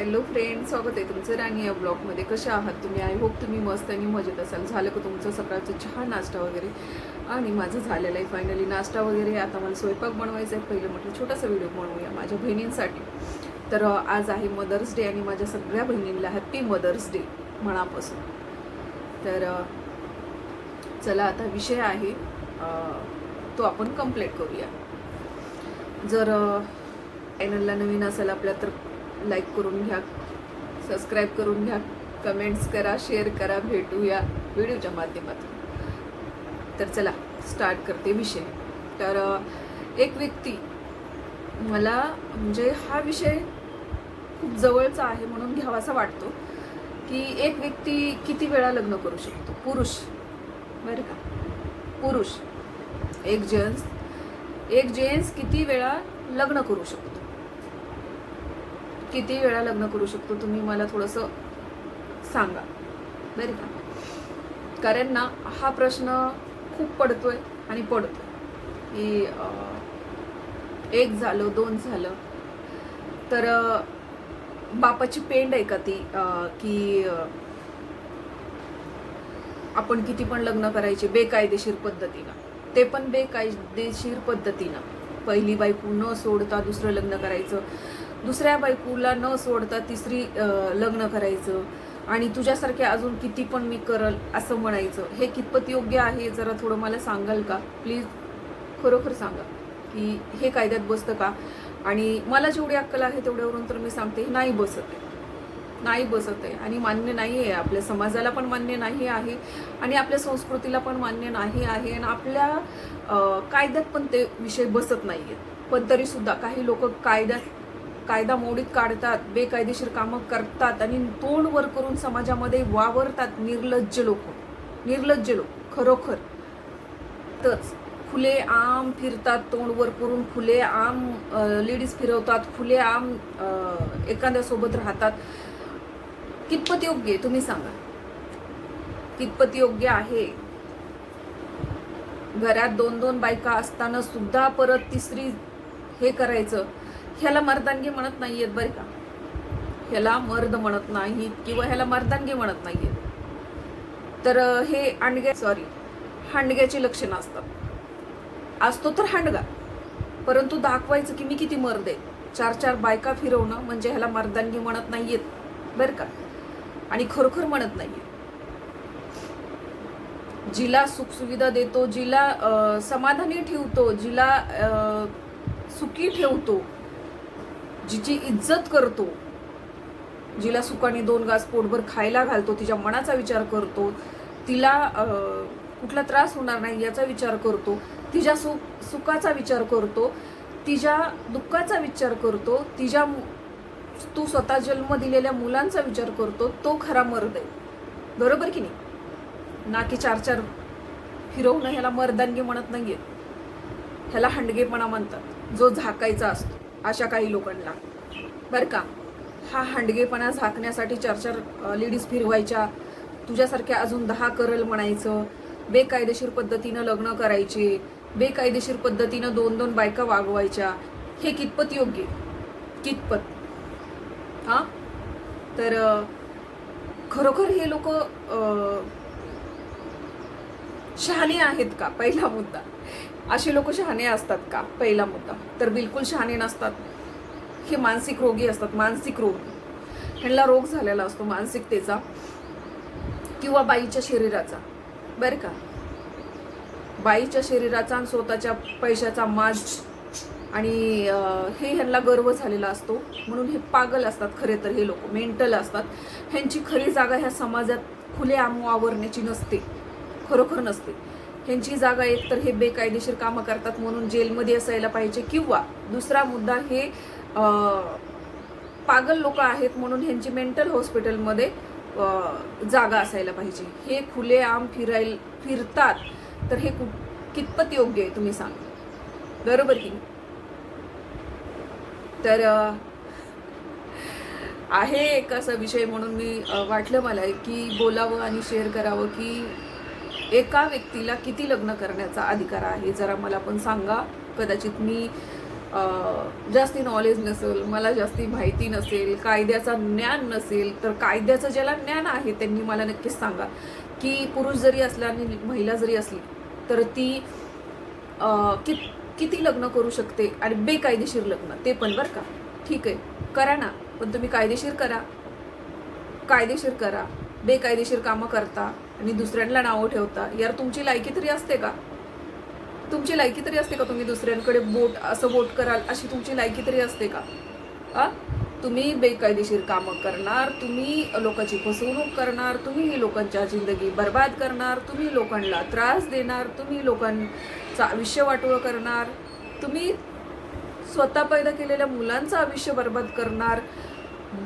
Hello friend स्वागत आहे तुमचं राणी या ब्लॉगमध्ये कशा आहात तुम्ही? आय होप तुम्ही मस्त आणि मजेत असाल. झालं का तुमचं सकाळचं चहा नाश्ता वगैरे? आणि माझं झालेलं आहे फायनली नाश्ता वगैरे. आता मला स्वयंपाक बनवायचा आहे. पहिलं म्हटलं छोटासा व्हिडिओ बनवूया माझ्या बहिणींसाठी. तर आज आहे मदर्स डे आणि माझ्या सगळ्या बहिणींना हॅप्पी मदर्स डे मनापासून. तर चला आता विषय आहे तो आपण कंप्लीट करूया. जर चॅनलला नवीन असेल आपल्या तर लाईक करून घ्या सबस्क्राईब करून घ्या कमेंट्स करा शेअर करा भेटूया व्हिडिओच्या माध्यमातून. तर चला स्टार्ट करते विषय. तर एक व्यक्ती मला म्हणजे हा विषय खूप जवळचा आहे म्हणून घ्यावासा वाटतो की एक व्यक्ती किती वेळा लग्न करू शकतो? पुरुष. बरं का? पुरुष. एक जेन्ट्स एक जेन्ट्स किती वेळा लग्न करू शकतो? किती वेळा लग्न करू शकतो तुम्ही मला थोडंसं सांगा. बरं का? कारण ना हा प्रश्न खूप पडतोय आणि पडतोय. की एक झालं दोन झालं. तर बापाची पेंड आहे का ती? की आपण किती पण लग्न करायचे बेकायदेशीर पद्धतीनं. ते पण बेकायदेशीर पद्धतीनं. पहिली बायको न सोडता दुसरं लग्न करायचं. दुसऱ्या बायकोला न सोडता तिसरी लग्न करायचं आणि तुझ्यासारखे अजून किती पण मी करल असं म्हणायचं हे कितपत योग्य आहे जरा थोडं मला सांगाल का? प्लीज खरोखर सांगा की हे कायद्यात बसतं का? आणि मला जेवढी अक्कल आहे तेवढ्यावरून तर मी सांगते हे नाही बसत आहे. नाही बसत आहे आणि मान्य नाही आहे आपल्या समाजाला पण मान्य नाही आहे आणि आपल्या संस्कृतीला पण मान्य नाही आहे आणि आपल्या कायद्यात पण ते विषय बसत नाही आहेत पण तरीसुद्धा काही लोक कायद्यात कायदा मोडीत काढतात बेकायदेशीर कामं करतात आणि तोंड वर करून समाजामध्ये वावरतात निर्लज्ज लोक. निर्लज्ज लोक खरोखर. तच खुले आम फिरतात तोंड वर करून खुले आम लेडीज फिरवतात खुले आम एखाद्यासोबत राहतात. कितपत योग्य आहे तुम्ही सांगा. कितपत योग्य आहे? घरात दोन दोन बायका असताना सुद्धा परत तिसरी हे करायचं. ह्याला मर्दानगी म्हणत नाही आहेत बरं का. ह्याला मर्द म्हणत नाहीत किंवा ह्याला मर्दानगी म्हणत नाही आहेत तर हे अंडगे सॉरी हांडग्याची लक्षणं असतात. असतो तर हांडगा परंतु दाखवायचं की मी किती मर्द आहे. चार चार बायका फिरवणं म्हणजे ह्याला मर्दानगी म्हणत नाही आहेत बरं का. आणि खरोखर म्हणत नाहीये जिला सुखसुविधा देतो जिला समाधानी ठेवतो जिला सुखी ठेवतो जिची इज्जत करतो जिला सुखाने दोन गास पोटभर खायला घालतो तिच्या मनाचा विचार करतो तिला कुठला त्रास होणार नाही याचा विचार करतो तिच्या सुख सुखाचा विचार करतो तिच्या दुःखाचा विचार करतो तिच्या तू स्वतः जन्म दिलेल्या मुलांचा विचार करतो तो खरा मर्द आहे. बरोबर की नाही? ना की चार चार फिरवणं ह्याला मर्दानगी म्हणत नाहीये. ह्याला हंडगेपणा म्हणतात. जो झाकायचा असतो. अशा काही लोकांना. बरं का? हा हांडगेपणा झाकण्यासाठी चार चार लेडीज फिरवायच्या. तुझ्यासारख्या अजून दहा करल म्हणायचं. बेकायदेशीर पद्धतीनं लग्न करायचे. बेकायदेशीर पद्धतीनं दोन दोन बायका वागवायच्या. हे कितपत योग्य? आहे? कितपत? हां? तर खरोखर हे लोक शहाणे आहेत का? पहिला मुद्दा. असे लोक शहाणे असतात का? पहिला मुद्दा. तर बिलकुल शहाणे नसतात. हे मानसिक रोगी असतात. मानसिक रोग. ह्यांना रोग झालेला असतो मानसिकतेचा किंवा बाईच्या शरीराचा. बरं का? बाईच्या शरीराचा आणि स्वतःच्या पैशाचा माज आणि हे ह्यांना गर्व झालेला असतो. म्हणून हे पागल असतात खरे तर हे लोक. मेंटल असतात. ह्यांची खरी जागा ह्या समाजात खुले आम वावरण्याची नसते. खरोखर नसते. ह्यांची जागा एक तर हे बेकायदेशीर कामं करतात म्हणून जेलमध्ये असायला पाहिजे किंवा दुसरा मुद्दा हे पागल लोक आहेत म्हणून ह्यांची मेंटल हॉस्पिटलमध्ये जागा असायला पाहिजे. हे खुले आम फिरायला फिरतात तर हे कु कितपत योग्य आहे तुम्ही सांगा? बरोबर की तर आहे एक असा विषय म्हणून मी वाटलं मला की बोलावं आणि शेअर करावं की एका व्यक्तीला किती लग्न करण्याचा अधिकार आहे? जरा मला पण सांगा. कदाचित मी जास्ती नॉलेज नसेल मला जास्ती माहिती नसेल कायद्याचा ज्ञान नसेल तर कायद्याचं ज्याला ज्ञान आहे त्यांनी मला नक्कीच सांगा. की पुरुष जरी असला आणि महिला जरी असली तर ती कि किती लग्न करू शकते आणि बेकायदेशीर लग्न ते पण बरं का? ठीक आहे. करा ना. पण तुम्ही कायदेशीर करा. कायदेशीर करा. बेकायदेशीर कामं करता. आणि दुसऱ्यांना नावं ठेवता. यार तुमची लायकी तरी असते का? तुमची लायकी तरी असते का तुम्ही दुसऱ्यांकडे बोट असं बोट कराल अशी तुमची लायकी तरी असते का? आ तुम्ही बेकायदेशीर कामं करणार तुम्ही लोकांची फसवणूक करणार तुम्ही लोकांच्या जिंदगी बर्बाद करणार तुम्ही लोकांना त्रास देणार तुम्ही लोकांचं आयुष्य वाटोळं करणार तुम्ही स्वतः पैदा केलेल्या मुलांचं आयुष्य बर्बाद करणार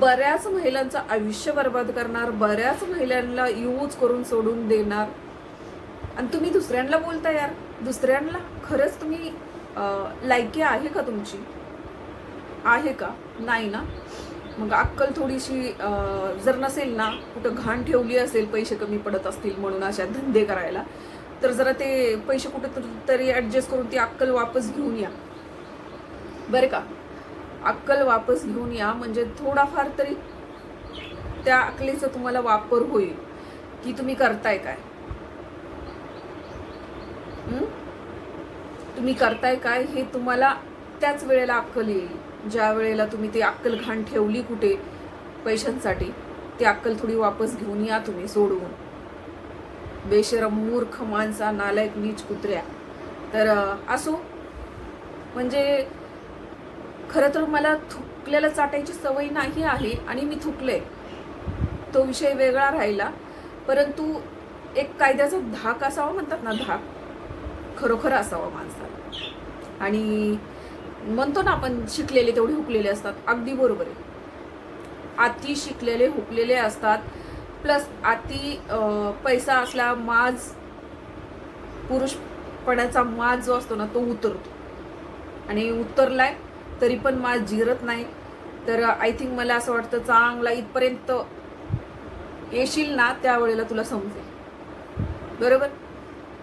बऱ्याच महिलांचं आयुष्य बर्बाद करणार बऱ्याच महिलांना यूज करून सोडून देणार. आणि तुम्ही दुसऱ्यांना बोलता यार. दुसऱ्यांना खरंच तुम्ही लायकी आहे का तुमची? आहे का? नाही ना? मग अक्कल थोडीशी जर नसेल ना कुठं घाण ठेवली असेल पैसे कमी पडत असतील म्हणून अशा धंदे करायला तर जरा ते पैसे कुठं तरी ॲडजस्ट करून ती अक्कल वापस घेऊन या. बरं का? अक्कल वापस घेऊन या. म्हणजे थोडाफार तरी त्या अकलेचा तुम्हाला वापर होईल. की तुम्ही करताय काय? तुम्ही करताय काय हे तुम्हाला त्याच वेळेला अक्कल येईल. ज्या वेळेला तुम्ही ती अक्कल घाण ठेवली कुठे पैशांसाठी ती अक्कल थोडी वापस घेऊन या तुम्ही सोडवून बेशरम मूर्ख माणसा नालायक नीच कुत्र्या. तर असो. म्हणजे खरं तर मला थुकलेलं चाटायची सवय नाही आहे आणि मी थुकले. तो विषय वेगळा राहिला. परंतु एक कायद्याचा धाक असावा म्हणतात ना धाक खरोखर असावा माणसाला. आणि म्हणतो ना आपण शिकलेले तेवढे हुकलेले असतात. अगदी बरोबर आहे. अति शिकलेले हुकलेले असतात. प्लस अति पैसा असला माज पुरुषपणाचा माज जो असतो ना तो उतरतो. आणि उतरलाय तरी पण माज जिरत नाही. तर आय थिंक मला असं वाटतं चांगला इथपर्यंत येशील ना त्यावेळेला तुला समजेल. बरोबर?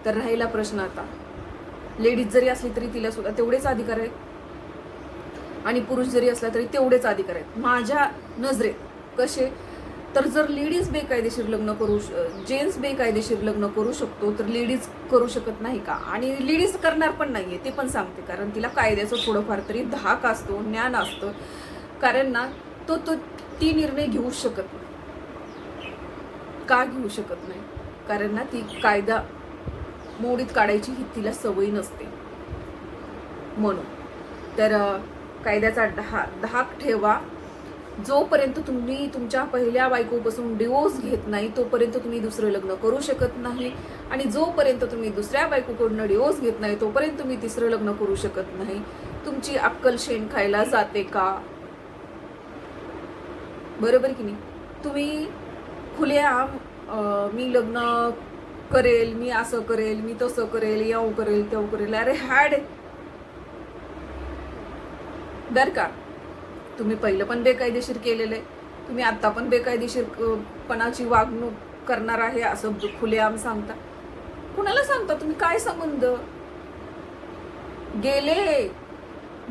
तर राहिला प्रश्न आता. लेडीज जरी असली तरी तिला सुद्धा तेवढेच अधिकार आहेत. आणि पुरुष जरी असला तरी तेवढेच अधिकार आहेत. माझ्या नजरेत कसे तर जर लेडीज बेकायदेशीर लग्न करू जेंट्स बेकायदेशीर लग्न करू शकतो तर लेडीज करू शकत नाही का? आणि लेडीज करणार पण नाही आहे ते पण सांगते कारण तिला कायद्याचं थोडंफार तरी धाक असतो ज्ञान असतं. कारण ना तो तो ती निर्णय घेऊ शकत नाही. का घेऊ शकत नाही? कारण ना ती कायदा मोडीत काढायची ही तिला सवय नसते. म्हणून. तर कायद्याचा दहा धाक ठेवा. जोपर्यंत तुम्ही तुमच्या पहिल्या बायकोपासून डिवोर्स घेत नाही तोपर्यंत तुम्ही दुसरं लग्न करू शकत नाही. आणि जोपर्यंत तुम्ही दुसऱ्या बायकोकडनं डिवोर्स घेत नाही तोपर्यंत तुम्ही तिसरं लग्न करू शकत नाही. तुमची अक्कल शेण खायला जाते का? बरोबर की नाही? तुम्ही खुलेआम मी लग्न करेल मी असं करेल मी तसं करेल याव करेल तेव करेल. अरे हॅड! बर का? तुम्ही पहिलं पण बेकायदेशीर केलेलं. आहे तुम्ही आत्ता पण बेकायदेशीर पणाची वागणूक करणार आहे असं खुलेआम सांगता. कुणाला सांगता तुम्ही? काय संबंध? गेले.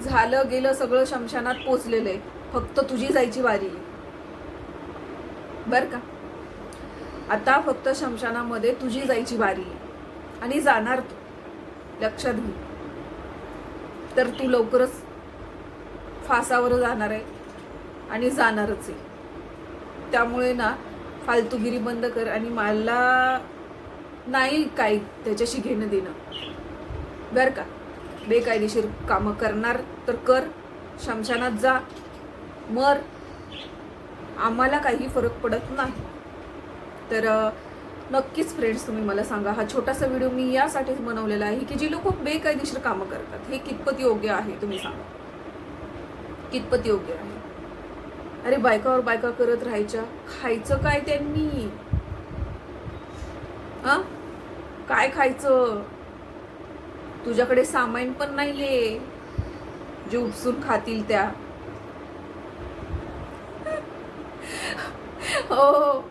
झालं गेलं सगळं शमशानात पोचलेलं. आहे फक्त तुझी जायची वारी बर का? आता फक्त शमशानामध्ये तुझी जायची वारी आणि जाणार तू. लक्षात घे. तर तू लवकरच फासावर जाणार आहे आणि जाणारच आहे. त्यामुळे ना फालतूगिरी बंद कर आणि मला नाही काय त्याच्याशी घेणं देणं. बरं का? बेकायदेशीर कामं करणार तर कर. शमशानात जा. मर. आम्हाला काही फरक पडत नाही. तर नक्कीच फ्रेंड्स तुम्ही मला सांगा हा छोटासा व्हिडिओ मी यासाठीच बनवलेला आहे की जी लोक बेकायदेशीर कामं करतात. हे कितपत योग्य आहे तुम्ही सांगा. कितपत योग्य आहे? अरे बायकावर बायका करत राहायच्या. खायचं काय त्यांनी? आ काय खायचं? तुझ्याकडे सामान पण नाहीये. जे उपसून खातील त्या. हो, हो.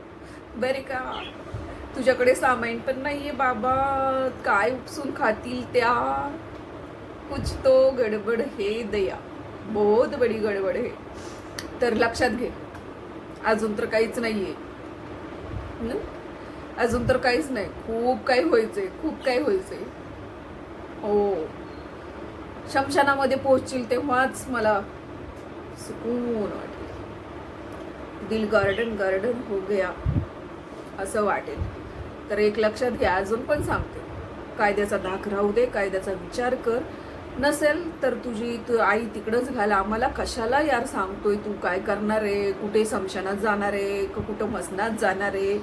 बरे का? तुझ्याकडे सामान पण नाहीये बाबा. काय उपसून खातील त्या? कुछ तो गडबड हे दया. बहुत बडी गडबड आहे. तर लक्षात घे. अजून तर काहीच नाहीये. आहे अजून तर काहीच नाही. खूप काही व्हायचंय. खूप काही व्हायचंय. हो. शमशानामध्ये पोहोचतील तेव्हाच मला सुकून वाटेल. दिल गार्डन गार्डन हो गया असं वाटेल. तर एक लक्षात घ्या अजून पण सांगते. कायद्याचा धाक राहू दे कायद्याचा विचार कर. नसेल तर तुझी तू आई तिकडंच घाल. आम्हाला कशाला यार सांगतोय तू? काय करणार आहे? कुठे समशानात जाणार आहे? का कुठं मसनात जाणार आहे?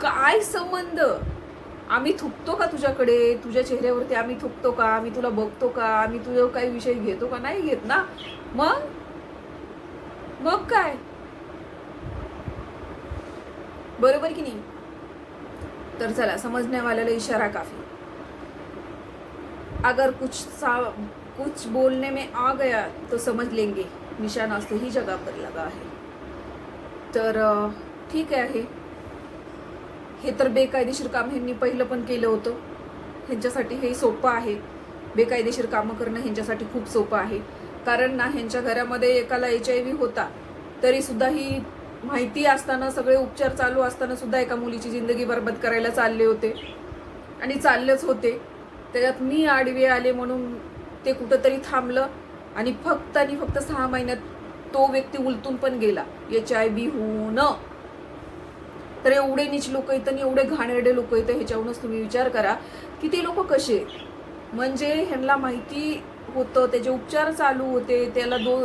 काय संबंध? आम्ही थुकतो का तुझ्याकडे? तुझ्या चेहऱ्यावरती आम्ही थुकतो का? आम्ही तुला बघतो का? आम्ही तुझं काही विषय घेतो का? नाही घेत ना. मग? मग काय? बरोबर की नाही? तर चला समजण्यावाल्याला इशारा काफी. अगर कुछ सा कुछ बोलने में आ गया तो समझ लेंगे। निशाना सही जगह पर लगा है। तर ठीक आहे हे। तर बेकायदेशीर काम ह्यांनी पहिलं पण केलं होतं. ह्यांच्यासाठी हे सोपं आहे. बेकायदेशीर कामं करणं ह्यांच्यासाठी खूप सोपं आहे. कारण ना ह्यांच्या घरामध्ये एकाला एच आय व्ही होता तरीसुद्धा ही माहिती असताना सगळे उपचार चालू असताना सुद्धा एका मुलीची जिंदगी बरबाद करायला चालले होते. आणि चाललेच होते. त्याच्यात मी आडवे आले म्हणून ते कुठंतरी थांबलं आणि फक्त आणि फक्त सहा महिन्यात तो व्यक्ती उलटून पण गेला. एच आय बी होऊन. तर एवढे नीच लोक येतं आणि एवढे घाणेरडे लोक येतं ह्याच्यावरूनच तुम्ही विचार करा की ते लोक कसे? म्हणजे ह्यांना माहिती होतं त्याचे उपचार चालू होते त्याला दो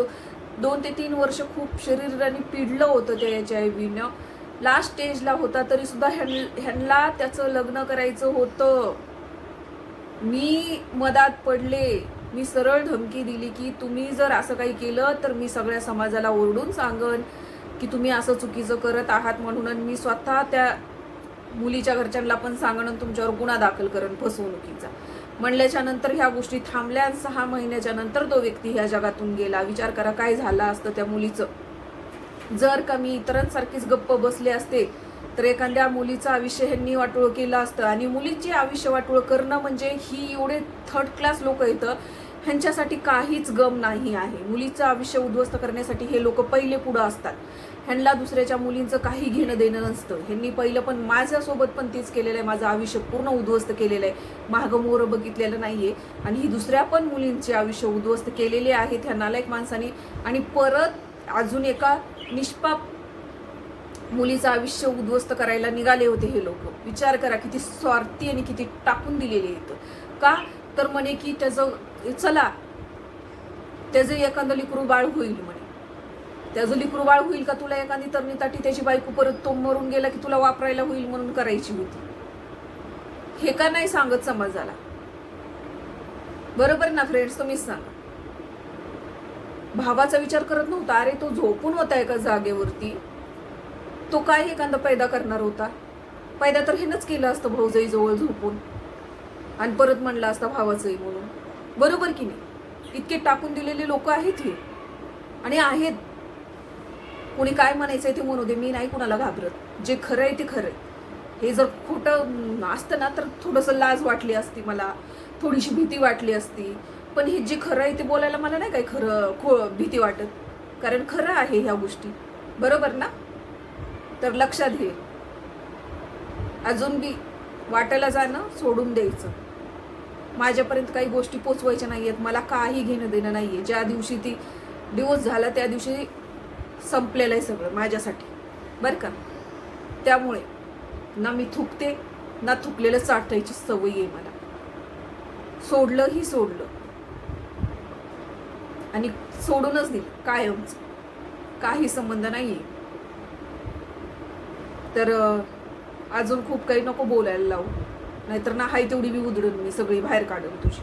दोन ते तीन वर्ष खूप शरीराने पिडलं होतं त्या एच आय बीनं लास्ट स्टेजला होता तरीसुद्धा ह्यां ह्यांना त्याचं लग्न करायचं होतं. मी मदात पडले मी सरळ धमकी दिली की तुम्ही जर असं काही केलं तर मी सगळ्या समाजाला ओरडून सांगन की तुम्ही असं चुकीचं करत आहात म्हणून मी स्वतः त्या मुलीच्या घरच्यांना पण सांगणं आणि तुमच्यावर गुन्हा दाखल करण फसवणुकीचा. म्हणल्याच्या नंतर ह्या गोष्टी थांबल्या आणि सहा महिन्याच्या नंतर तो व्यक्ती ह्या जगातून गेला. विचार करा काय झालं असतं त्या मुलीचं? जर का मी इतरांसारखीच गप्प बसले असते तर एखाद्या मुलीचं आयुष्य ह्यांनी वाटोळ केलं असतं आणि मुलींची आयुष्य वाटोळ करणं म्हणजे ही एवढे थर्ड क्लास लोक येतं ह्यांच्यासाठी काहीच गम नाही आहे. मुलीचं आयुष्य उद्ध्वस्त करण्यासाठी हे लोक पहिले पुढं असतात. ह्यांना दुसऱ्याच्या मुलींचं काही घेणं देणं नसतं. ह्यांनी पहिलं पण माझ्यासोबत पण तेच केलेलं आहे. माझं आयुष्य पूर्ण उद्ध्वस्त केलेलं आहे. मागं बघितलेलं बघितलेलं आहे आणि ही दुसऱ्या पण मुलींचे आयुष्य उद्ध्वस्त केलेले आहेत ह्या नालायक माणसाने. आणि परत अजून एका निष्पाप मुलीचं आयुष्य उद्ध्वस्त करायला निघाले होते हे लोक. विचार करा किती स्वार्थी आणि किती टाकून दिलेले आहेत. का? तर म्हणे की त्याचं चला त्याचं एखादं लिकरू बाळ होईल म्हणे. त्याचं लिकरू बाळ होईल का तुला एखादी तरणीताठी त्याची बायको परत तो मरून गेला की तुला वापरायला होईल म्हणून करायची होती. हे का नाही सांगत समाजाला? बरोबर ना फ्रेंड्स तुम्हीच सांगा. भावाचा विचार करत नव्हता. अरे तो झोपून होता एका जागेवरती. तो काय एखादा पैदा करणार होता? पैदा तर हेनच केलं असतं भाऊजाई जवळ झोपून. आणि परत म्हणलं असता भावाचंही म्हणून. बरोबर की नाही? इतके टाकून दिलेले लोक आहेत हे. आणि आहेत. कोणी काय म्हणायचं आहे ते म्हणू दे मी नाही कुणाला घाबरत. जे खरं आहे ते खरं आहे हे जर खोटं असतं ना तर थोडंसं लाज वाटली असती मला. थोडीशी भीती वाटली असती. पण हे जे खरं आहे ते बोलायला मला नाही काय खरं खो भीती वाटत. कारण खरं आहे ह्या गोष्टी. बरोबर ना? तर लक्षात घे. अजून बी वाटायला जाणं सोडून द्यायचं. माझ्यापर्यंत काही गोष्टी पोचवायच्या नाही आहेत मला काही घेणं देणं नाही आहे ज्या दिवशी ती दिवस झाला त्या दिवशी संपलेलं आहे सगळं माझ्यासाठी. बरं का? त्यामुळे ना मी थुकते ना थुकलेलं चाटायची सवय आहे मला. सोडलंही सोडलं. आणि सोडूनच दिलं कायमच. काही संबंध नाही आहे तर अजून खूप काही नको बोलायला लावू. नाहीतर ना हाय तेवढी मी उधळून मी सगळी बाहेर काढून तुझी.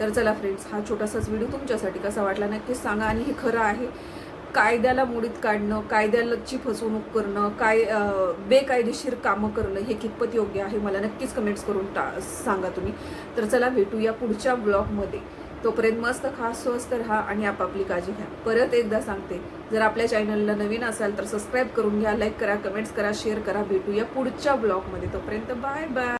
तर चला फ्रेंड्स हा छोटासाच व्हिडिओ तुमच्यासाठी कसा वाटला नक्कीच सांगा आणि हे खरं आहे. कायद्याला मोडीत काढणं कायद्याची फसवणूक करणं काय बेकायदेशीर कामं करणं हे कितपत योग्य आहे? मला नक्कीच कमेंट्स करून टा सांगा तुम्ही. तर चला भेटूया पुढच्या ब्लॉगमध्ये तोपर्यंत मस्त खास स्वस्त राहा आणि आपापली काळजी घ्या. परत एकदा सांगते जर आपल्या चॅनलला नवीन असाल तर सबस्क्राईब करून घ्या लाईक करा कमेंट्स करा शेअर करा. भेटूया पुढच्या ब्लॉगमध्ये तोपर्यंत बाय बाय